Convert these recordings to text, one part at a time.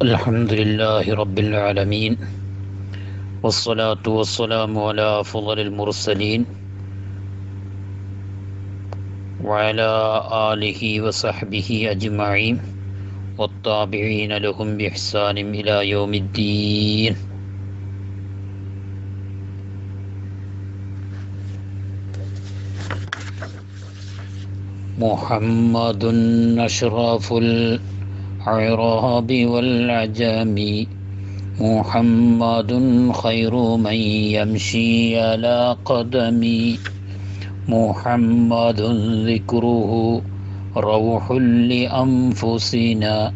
الحمد لله رب العالمين والصلاة والسلام على أفضل المرسلين وعلى آله وصحبه أجمعين والتابعين لهم بإحسان إلى يوم الدين. محمد أشرف العراب والعجم محمد خير من يمشي على قدم. محمد ذكره روح لأنفسنا.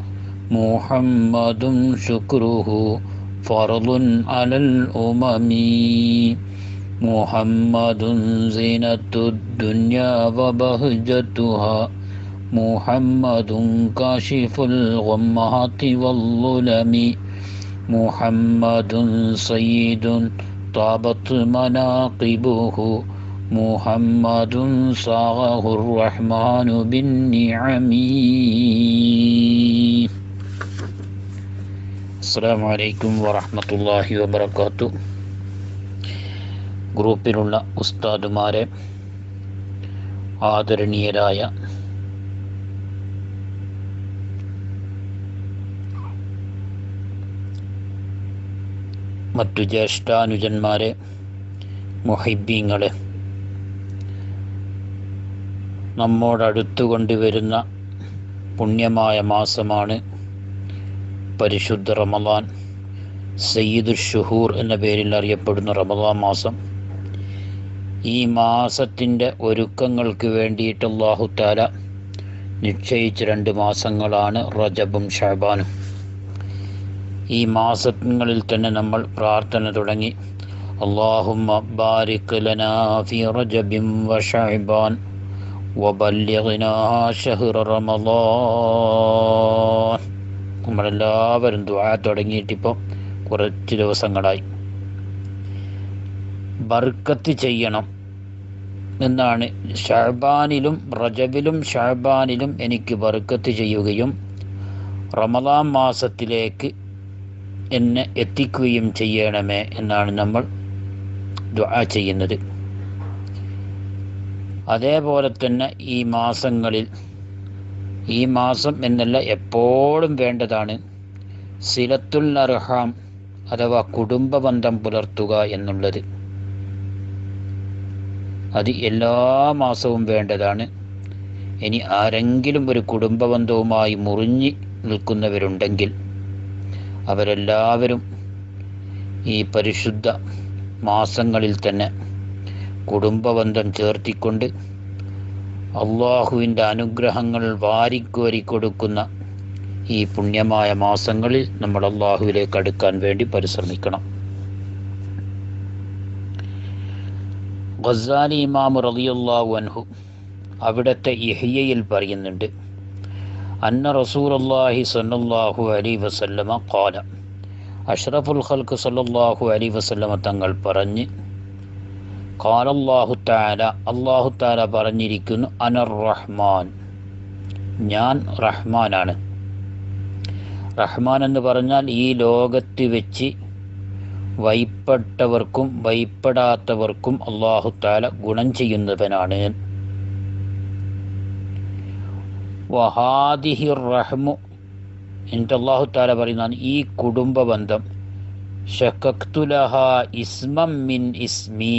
محمد شكره فرض على الأمم. محمد زينة الدنيا وبهجتها. محمد كاشف الغمات والظلم محمد سيد طابت مناقبه محمد صاغه الرحمن بالنعم السلام عليكم ورحمة الله وبركاته ഗ്രൂപ്പിലുള്ള ഉസ്താദുമാരെ ആദരണീയരായ മറ്റു ജ്യേഷ്ഠാനുജന്മാരെ മുഹിബീങ്ങളെ നമ്മോടടുത്തു കൊണ്ടുവരുന്ന പുണ്യമായ മാസമാണ് പരിശുദ്ധ റമദാൻ. സയ്യിദുൽ ഷുഹൂർ എന്ന പേരിൽ അറിയപ്പെടുന്ന റമദാൻ മാസം. ഈ മാസത്തിന്റെ ഒരുക്കങ്ങൾക്ക് വേണ്ടിയിട്ട് അള്ളാഹു താല നിശ്ചയിച്ച രണ്ട് മാസങ്ങളാണ് റജബും ഷഹബാനും. ഈ മാസങ്ങളിൽ തന്നെ നമ്മൾ പ്രാർത്ഥന തുടങ്ങി. റമളാൻ നമ്മളെല്ലാവരും ദുആ തുടങ്ങിയിട്ടിപ്പോൾ കുറച്ച് ദിവസങ്ങളായി. ബർക്കത്ത് ചെയ്യണം എന്നാണ് ഷഹബാനിലും റജബിലും ഷഹബാനിലും എനിക്ക് ബർക്കത്ത് ചെയ്യുകയും റമദാൻ മാസത്തിലേക്ക് എന്നെ എത്തിക്കുകയും ചെയ്യണമേ എന്നാണ് നമ്മൾ ദുആ ചെയ്യുന്നത്. അതേപോലെ തന്നെ ഈ മാസങ്ങളിൽ ഈ മാസം എന്നല്ല എപ്പോഴും വേണ്ടതാണ് സിലത്തുൽ അർഹാം അഥവാ കുടുംബബന്ധം പുലർത്തുക എന്നുള്ളത്. അത് എല്ലാ മാസവും വേണ്ടതാണ്. ഇനി ആരെങ്കിലും ഒരു കുടുംബ കുടുംബബന്ധവുമായി മുറിഞ്ഞ് നിൽക്കുന്നവരുണ്ടെങ്കിൽ അവരെല്ലാവരും ഈ പരിശുദ്ധ മാസങ്ങളിൽ തന്നെ കുടുംബബന്ധം ചേർത്തിക്കൊണ്ട് അള്ളാഹുവിന്റെ അനുഗ്രഹങ്ങൾ വാരിക്കോരി കൊടുക്കുന്ന ഈ പുണ്യമായ മാസങ്ങളിൽ നമ്മൾ അള്ളാഹുവിലേക്ക് അടുക്കാൻ വേണ്ടി പരിശ്രമിക്കണം. ഗസാലി ഇമാം റളിയല്ലാഹു അൻഹു അവിടുത്തെ ഇഹ്യയിൽ പറയുന്നുണ്ട് അന്ന റസൂലുള്ളാഹി സ്വല്ലല്ലാഹു അലി വസല്ലമ ഖാല. അഷ്റഫുൽ ഖൽക്ക് സല്ലാഹു അലി വസല്ലമ തങ്ങൾ പറഞ്ഞ് ഖാലല്ലാഹു തആല അള്ളാഹു തആല പറഞ്ഞിരിക്കുന്നു അനർ റഹ്മാൻ ഞാൻ റഹ്മാനാണ്. റഹ്മാൻ എന്ന് പറഞ്ഞാൽ ഈ ലോകത്ത് വെച്ച് വൈപ്പെട്ടവർക്കും വൈപ്പെടാത്തവർക്കും അള്ളാഹു താല ഗുണം ചെയ്യുന്നവനാണ്. വഹാദിഹി റഹ്മു എന്നിട്ട് താല പറയുന്നതാണ് ഈ കുടുംബ ബന്ധം ഷക്കക്തുലഹ ഇസ്മം മിൻ ഇസ്മി.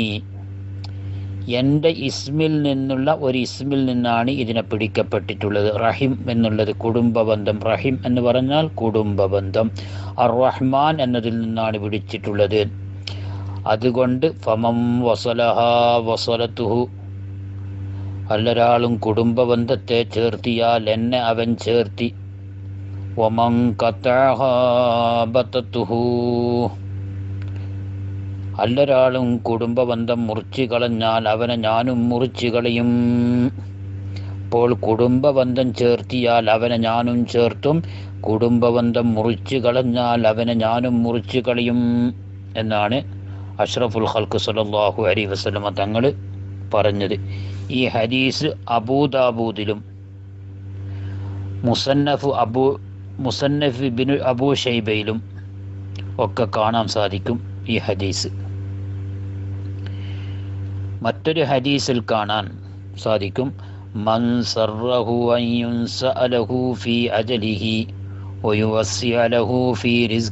എന്റെ ഇസ്മിൽ നിന്നുള്ള ഒരു ഇസ്മിൽ നിന്നാണ് ഇതിനെ പിടിക്കപ്പെട്ടിട്ടുള്ളത്. റഹിം എന്നുള്ളത് കുടുംബ ബന്ധം റഹിം എന്ന് പറഞ്ഞാൽ കുടുംബ ബന്ധം അർ റഹ്മാൻ എന്നതിൽ നിന്നാണ് പിടിച്ചിട്ടുള്ളത്. അതുകൊണ്ട് ഫമം വസലഹ വസലത്തുഹു. അല്ലൊരാളും കുടുംബബന്ധത്തെ ചേർത്തിയാൽ എന്നെ അവൻ ചേർത്തി. ഒമം കത്തഹു അല്ലൊരാളും കുടുംബബന്ധം മുറിച്ചു കളഞ്ഞാൽ അവനെ ഞാനും മുറിച്ചു കളയും. അപ്പോൾ കുടുംബബന്ധം ചേർത്തിയാൽ അവനെ ഞാനും ചേർത്തും. കുടുംബബന്ധം മുറിച്ചു കളഞ്ഞാൽ അവനെ ഞാനും മുറിച്ചു കളയും. എന്നാണ് അഷ്റഫുൽ ഹൽക്ക് സലാഹു അലി വസ്ലമ തങ്ങൾ പറഞ്ഞത്. ഈ ഹദീസ് അബൂദാബൂദിലും Musannaf Abu Musannaf bin Abu ഷൈബയിലും ഒക്കെ കാണാൻ സാധിക്കും ഈ ഹദീസ്. മറ്റൊരു ഹദീസിൽ കാണാൻ സാധിക്കും. ഫി ഫീ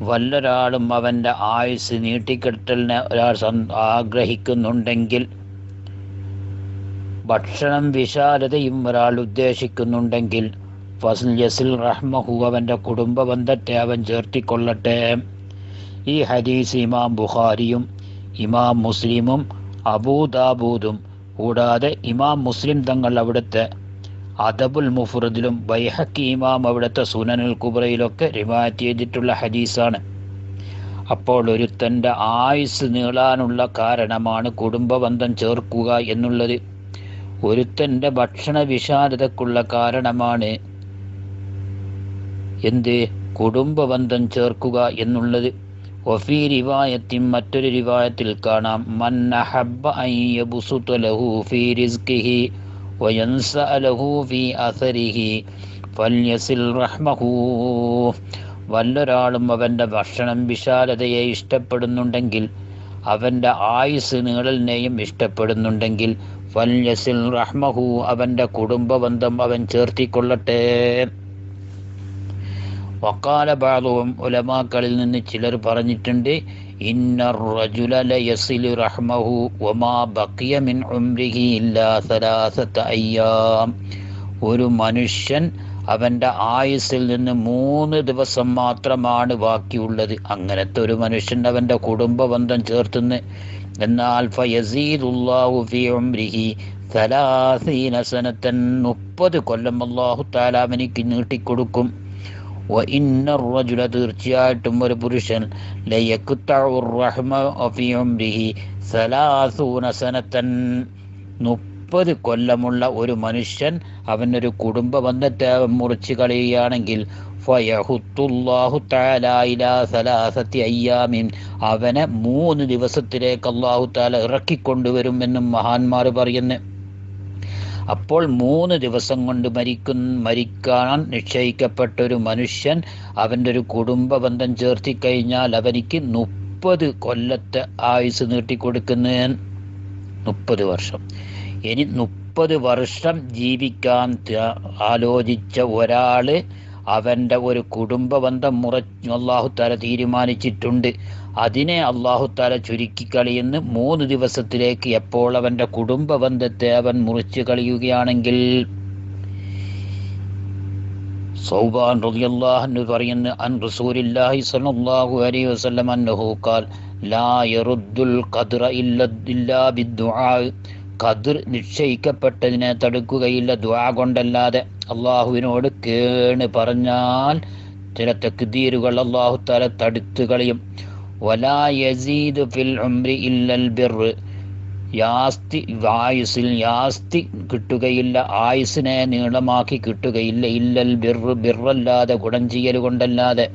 വല്ലൊരാളും അവന്റെ ആയുസ് നീട്ടിക്കെട്ടലിന് ഒരാൾ ആഗ്രഹിക്കുന്നുണ്ടെങ്കിൽ ഭക്ഷണം വിശാലതയും ഒരാൾ ഉദ്ദേശിക്കുന്നുണ്ടെങ്കിൽ ഫസൽ യസിൽ റഹ്മഹു അവന്റെ കുടുംബ ബന്ധത്തെ അവൻ ചേർത്തിക്കൊള്ളട്ടെ. ഈ ഹദീസ് ഇമാം ബുഖാരിയും ഇമാം മുസ്ലിമും അബൂദാബൂദും കൂടാതെ ഇമാം മുസ്ലിം തങ്ങൾ അവിടുത്തെ അദബുൽ മുഫ്രദിലും ബൈഹക്കി ഇമാം അവിടുത്തെ സുനനുൽ കുബ്രയിലൊക്കെ റിവായത്ത് ചെയ്തിട്ടുള്ള ഹദീസാണ്. അപ്പോൾ ഒരുത്തന്റെ ആയുസ് നീളാനുള്ള കാരണമാണ് കുടുംബബന്ധം ചേർക്കുക എന്നുള്ളത്. ഒരുത്തന്റെ ഭക്ഷണ വിഷാദതക്കുള്ള കാരണമാണ് എന്ത്? കുടുംബബന്ധം ചേർക്കുക എന്നുള്ളത്. വഫീ റിവായത്തിൻ മറ്റൊരു റിവായത്തിൽ കാണാം. മൻ അഹബ്ബ അൻ ലഹു ഫീ വയൻസഅലഹു ഫീ അസരിഹി ഫല്യസിൽ റഹ്മഹു. വല്ലൊരാളും അവന്റെ ഭക്ഷണം വിശാലതയെ ഇഷ്ടപ്പെടുന്നുണ്ടെങ്കിൽ അവന്റെ ആയുസ് നീളലിനെയും ഇഷ്ടപ്പെടുന്നുണ്ടെങ്കിൽ ഫല്യസിൽ റഹ്മഹു അവന്റെ കുടുംബബന്ധം അവൻ ചേർത്തിക്കൊള്ളട്ടെ. വക്കാല ഭാഗവും ഉലമാക്കളിൽ നിന്ന് ചിലർ പറഞ്ഞിട്ടുണ്ട് റജുല ലയസിലു റഹ്മഹു വമാ ബഖിയ മിൻ ഉംരിഹി ഒരു മനുഷ്യൻ അവന്റെ ആയുസ്സിൽ നിന്ന് മൂന്ന് ദിവസം മാത്രമാണ് ബാക്കിയുള്ളത്. അങ്ങനത്തെ ഒരു മനുഷ്യൻ അവന്റെ കുടുംബബന്ധം ചേർത്തുന്ന്. എന്നാൽ മുപ്പത് കൊല്ലം അള്ളാഹു താലാവനിക്ക് നീട്ടിക്കൊടുക്കും. റജുല തീർച്ചയായിട്ടും ഒരു പുരുഷൻ മുപ്പത് കൊല്ലമുള്ള ഒരു മനുഷ്യൻ അവനൊരു കുടുംബ ബന്ധത്തെ മുറിച്ച് കളയുകയാണെങ്കിൽ അവനെ മൂന്ന് ദിവസത്തിലേക്ക് അള്ളാഹു താല ഇറക്കിക്കൊണ്ടുവരും എന്നും മഹാന്മാർ പറയുന്നു. അപ്പോൾ മൂന്ന് ദിവസം കൊണ്ട് മരിക്കും മരിക്കാൻ നിശ്ചയിക്കപ്പെട്ട ഒരു മനുഷ്യൻ അവന്റെ ഒരു കുടുംബ ബന്ധം ചേർത്തി കഴിഞ്ഞാൽ അവനിക്ക് മുപ്പത് കൊല്ലത്തെ ആയുസ് നീട്ടിക്കൊടുക്കുന്ന. മുപ്പത് വർഷം. ഇനി മുപ്പത് വർഷം ജീവിക്കാൻ ആലോചിച്ച ഒരാൾ അവന്റെ ഒരു കുടുംബ ബന്ധം മുറ അള്ളാഹുത്താല തീരുമാനിച്ചിട്ടുണ്ട്. അതിനെ അള്ളാഹുത്താല ചുരുക്കിക്കളിയെന്ന് മൂന്ന് ദിവസത്തിലേക്ക് എപ്പോൾ അവന്റെ കുടുംബ ബന്ധത്തെ അവൻ മുറിച്ച് കളിയുകയാണെങ്കിൽ. സൗബാൻ റളിയല്ലാഹു പറയുന്നു അൻ റസൂലില്ലാഹി സ്വല്ലല്ലാഹു അലൈഹി വസല്ലം അന്നഹു ഖാൽ ലാ യറുദ്ദുൽ ഖദ്റ ഇല്ല ഇല്ലാ ബിദ്ദുആ. ഖദ്ർ നിശ്ചയിക്കപ്പെട്ടതിനെ തടുക്കുകയില്ല ദുആ കൊണ്ടല്ലാതെ. അള്ളാഹുവിനോട് കേണ് പറഞ്ഞാൽ ചില തെക്കുതീരുകൾ അള്ളാഹു തല തടുത്തു കളയും. വലാ യസീദു ഫിൽ ഉംരി ഇല്ലൽ ബിർ യാസ്തി ആയുസിൽ യാസ്തി കിട്ടുകയില്ല ആയുസിനെ നീളമാക്കി കിട്ടുകയില്ല. ഇല്ലൽ ബിർ ബിറല്ലാതെ ഗുണം ചെയ്യൽ കൊണ്ടല്ലാതെ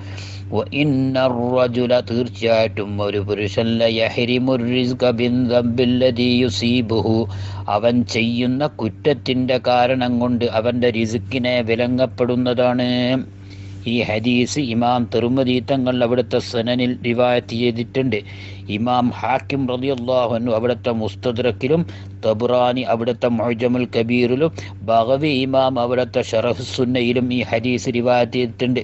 തീർച്ചയായിട്ടും ഒരു പുരുഷൻ അവൻ ചെയ്യുന്ന കുറ്റത്തിന്റെ കാരണം കൊണ്ട് അവന്റെ റിസുക്കിനെ വിലങ്ങപ്പെടുന്നതാണ്. ഈ ഹദീസ് ഇമാം തിരുമതി തങ്ങൾ അവിടുത്തെ സനനിൽ റിവായത്ത് ചെയ്തിട്ടുണ്ട്. ഇമാം ഹാക്കിം റളിയല്ലാഹു അവിടുത്തെ മുസ്തദ്രക്കിലും തബുറാനി അവിടുത്തെ മൊഹജമുൽ കബീറിലും ബഹവി ഇമാം അവിടുത്തെ ഷറഹുസുന്നയിലും ഈ ഹദീസ് റിവായത്ത് ചെയ്തിട്ടുണ്ട്.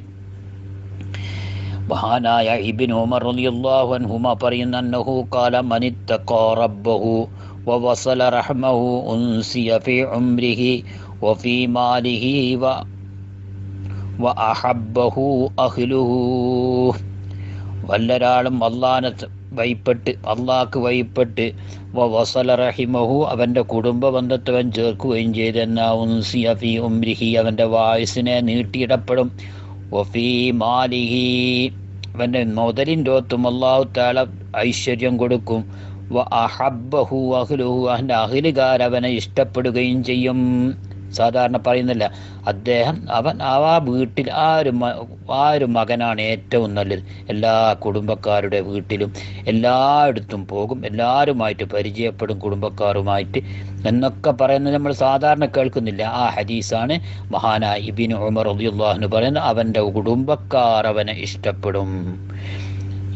മഹാനായ ഇബിൻ ഉമർ റളിയല്ലാഹു അൻഹുമ പറയുന്ന അന്നഹു ഖാല മനിത്തഖാ റബ്ബഹു വവസല റഹ്മഹു ഉൻസിയ ഫീ ഉംരിഹി വഫീ മാലിഹി വ വല്ലൊരാളും അള്ളാനത്ത് വൈപ്പെട്ട് അള്ളാഹ്ക്ക് വൈപ്പെട്ട് വസല റഹിമഹു അവന്റെ കുടുംബ ബന്ധത്തവൻ ചേർക്കുകയും ചെയ്തെന്ന ഉൻസിയ ഫീ ഉംരിഹി. അവന്റെ വായുസിനെ നീട്ടിയിടപ്പെടും. വഫീ മാലിഹി. അവന്റെ മൊതലിൻ ഒത്തും അള്ളാഹു താല ഐശ്വര്യം കൊടുക്കും. വ അഹബ്ബഹു അഹ്ലുഹു അവന്റെ അഹിലുകാരവനെ ഇഷ്ടപ്പെടുകയും ചെയ്യും. സാധാരണ പറയുന്നില്ല. അദ്ദേഹം അവൻ ആ വീട്ടിൽ ആ ഒരു ആ ഒരു മകനാണ് ഏറ്റവും നല്ലത്. എല്ലാ കുടുംബക്കാരുടെ വീട്ടിലും എല്ലായിടത്തും പോകും. എല്ലാവരുമായിട്ട് പരിചയപ്പെടും കുടുംബക്കാരുമായിട്ട്. എന്നൊക്കെ പറയുന്നത് നമ്മൾ സാധാരണ കേൾക്കുന്നില്ല. ആ ഹദീസാണ് മഹാനായ ഇബിൻ ഉമർ റളിയല്ലാഹു പറയുന്നത്. അവന്റെ കുടുംബക്കാർ അവനെ ഇഷ്ടപ്പെടും.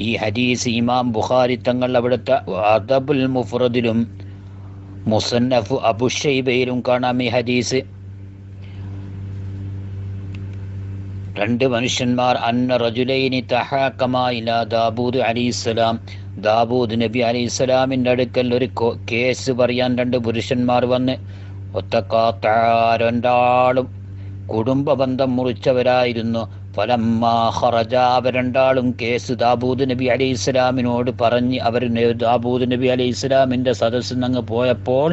ഈ ഹദീസ് ഇമാം ബുഖാരി തങ്ങൾ അവിടുത്തെ അദബുൽ മുഫ്രദിലും മുസന്നഫ് അബുഷൈബയിലും കാണാം ഈ ഹദീസ്. രണ്ട് മനുഷ്യന്മാർ അന്ന റജുലൈനി തഹാക്കമായില്ല ദാബൂദ് അലിസ്സലാം ദാബൂദ് നബി അലിസ്സലാമിന്റെ അടുക്കൽ ഒരു കേസ് പറയാൻ രണ്ട് പുരുഷന്മാർ വന്ന് ഒത്തക്കാത്ത രണ്ടാളും കുടുംബ ബന്ധം മുറിച്ചവരായിരുന്നു. ഫലമ്മാ അവരണ്ടാളും കേസ് ദാബൂദ് നബി അലൈഹി ഇസ്ലാമിനോട് പറഞ്ഞ് അവർ ദാബൂദ് നബി അലൈഹി ഇസ്ലാമിന്റെ സദസ്സിൽ നിന്ന് പോയപ്പോൾ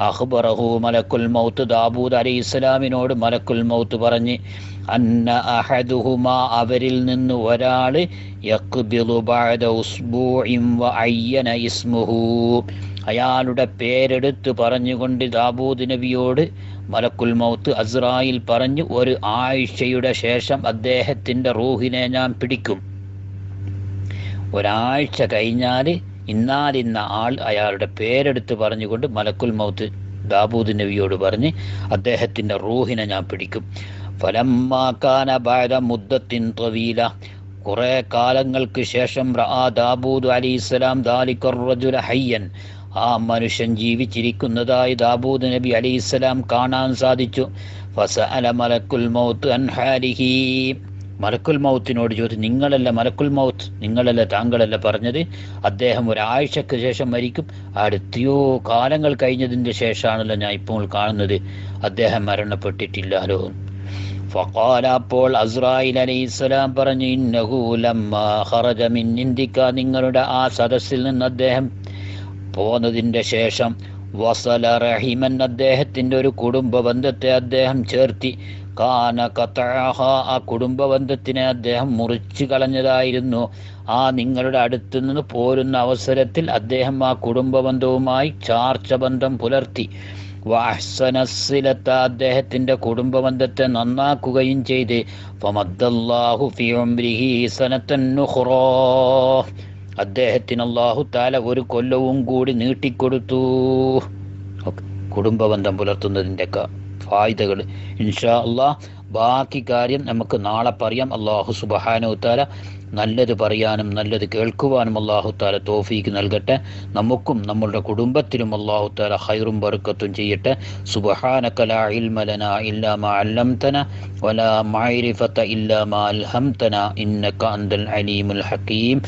അഹ്ബറഹു മലക്കുൽ മൗത്ത് ദാബൂദ് അലൈഹി ഇസ്ലാമിനോട് മലക്കുൽ മൗത്ത് പറഞ്ഞ് അന്ന അഹദുഹുമ അവരിൽ നിന്ന് ഒരാൾ അയാളുടെ പേരെടുത്ത് പറഞ്ഞുകൊണ്ട് ദാബൂദ് നബിയോട് മലക്കുൽ മൗത്ത് അസ്രായിൽ പറഞ്ഞു ഒരു ആഴ്ചയുടെ ശേഷം അദ്ദേഹത്തിന്റെ റൂഹിനെ ഞാൻ പിടിക്കും. ഒരാഴ്ച കഴിഞ്ഞാൽ ഇന്നാലിന്ന ആൾ അയാളുടെ പേരെടുത്ത് പറഞ്ഞുകൊണ്ട് മലക്കുൽ മൗത്ത് ദാബൂദ് നബിയോട് പറഞ്ഞ് അദ്ദേഹത്തിന്റെ റൂഹിനെ ഞാൻ പിടിക്കും. ഫലം മുദ്ദത്തിൻ തവീല. കുറേ കാലങ്ങൾക്ക് ശേഷം ദാബൂദ് അലി ഇസ്ലാം ദാലിക്കറുജുല ഹയ്യൻ. ആ മനുഷ്യൻ ജീവിച്ചിരിക്കുന്നതായി ദാബൂദ് നബി അലി ഇസ്ലാം കാണാൻ സാധിച്ചു. ഫസഅല മലക്കുൽ മൗത്ത് അൻ ഹാലിഹി. മലക്കുൽ മൗത്തിനോട് ചോദിച്ചു നിങ്ങളല്ല മലക്കുൽ മൗത്ത്? നിങ്ങളല്ല താങ്കളല്ല പറഞ്ഞത്? അദ്ദേഹം ഒരാഴ്ചക്ക് ശേഷം മരിക്കും. അടുത്തയോ കാലങ്ങൾ കഴിഞ്ഞതിന്റെ ശേഷമാണല്ലോ ഞാൻ ഇപ്പോൾ കാണുന്നത്. അദ്ദേഹം മരണപ്പെട്ടിട്ടില്ലല്ലോ. ഫഖാല അപ്പോൾ അസ്രായിൽ അലൈഹിസ്സലാം പറഞ്ഞു ഇന്നഹൂലമ്മ ഹറജമിൻ ഇന്ത്യക്ക നിങ്ങളുടെ ആ സദസ്സിൽ നിന്ന് അദ്ദേഹം പോന്നതിന്റെ ശേഷം വസല റഹീമൻ അദ്ദേഹത്തിന്റെ ഒരു കുടുംബ ബന്ധത്തെ അദ്ദേഹം ചേർത്തി. കാന കത്താഹ ആ കുടുംബ ബന്ധത്തിനെ അദ്ദേഹം മുറിച്ചു കളഞ്ഞതായിരുന്നു. ആ നിങ്ങളുടെ അടുത്ത് നിന്ന് പോരുന്ന അവസരത്തിൽ അദ്ദേഹം ആ കുടുംബ ബന്ധവുമായി ചാർച്ച ബന്ധം പുലർത്തി. വാഹ്സനസിലത്ത അദ്ദേഹത്തിന്റെ കുടുംബ ബന്ധത്തെ നന്നാക്കുകയും ചെയ്ത്. ഫമദ്ദല്ലാഹു ഫി ഉംരിഹി സനത്തൻ ഉഖ്റാ അദ്ദേഹത്തിന് അള്ളാഹു താല ഒരു കൊല്ലവും കൂടി നീട്ടിക്കൊടുത്തു. കുടുംബബന്ധം കുടുംബ ബന്ധം പുലർത്തുന്നതിന്റെ ഒക്കെ ഫായ്ദകൾ ഇൻഷാ അള്ളാഹ് ബാക്കി കാര്യം നമുക്ക് നാളെ പറയാം. അള്ളാഹു സുബഹാനുത്താല നല്ലത് പറയാനും നല്ലത് കേൾക്കുവാനും അള്ളാഹു താല തോഫീക്ക് നൽകട്ടെ. നമുക്കും നമ്മളുടെ കുടുംബത്തിനും അള്ളാഹു താല ഹൈറും ബറുക്കത്തും ചെയ്യട്ടെ. സുബഹാന ലാ ഇൽമ ലനാ ഇല്ലാ മാ അല്ലംതന വലാ ഇന്നക അലീമുൽ ഹകീം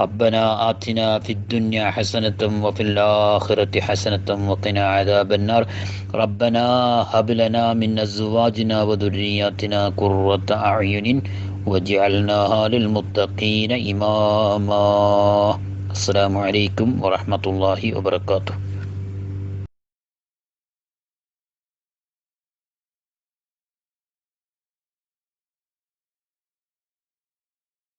ربنا آتنا في الدنيا حسنة وفي الآخرة حسنة وقنا عذاب النار. ربنا هب لنا من أزواجنا وذرياتنا قرة أعين واجعلناها للمتقين إماما. السلام عليكم ورحمة الله وبركاته.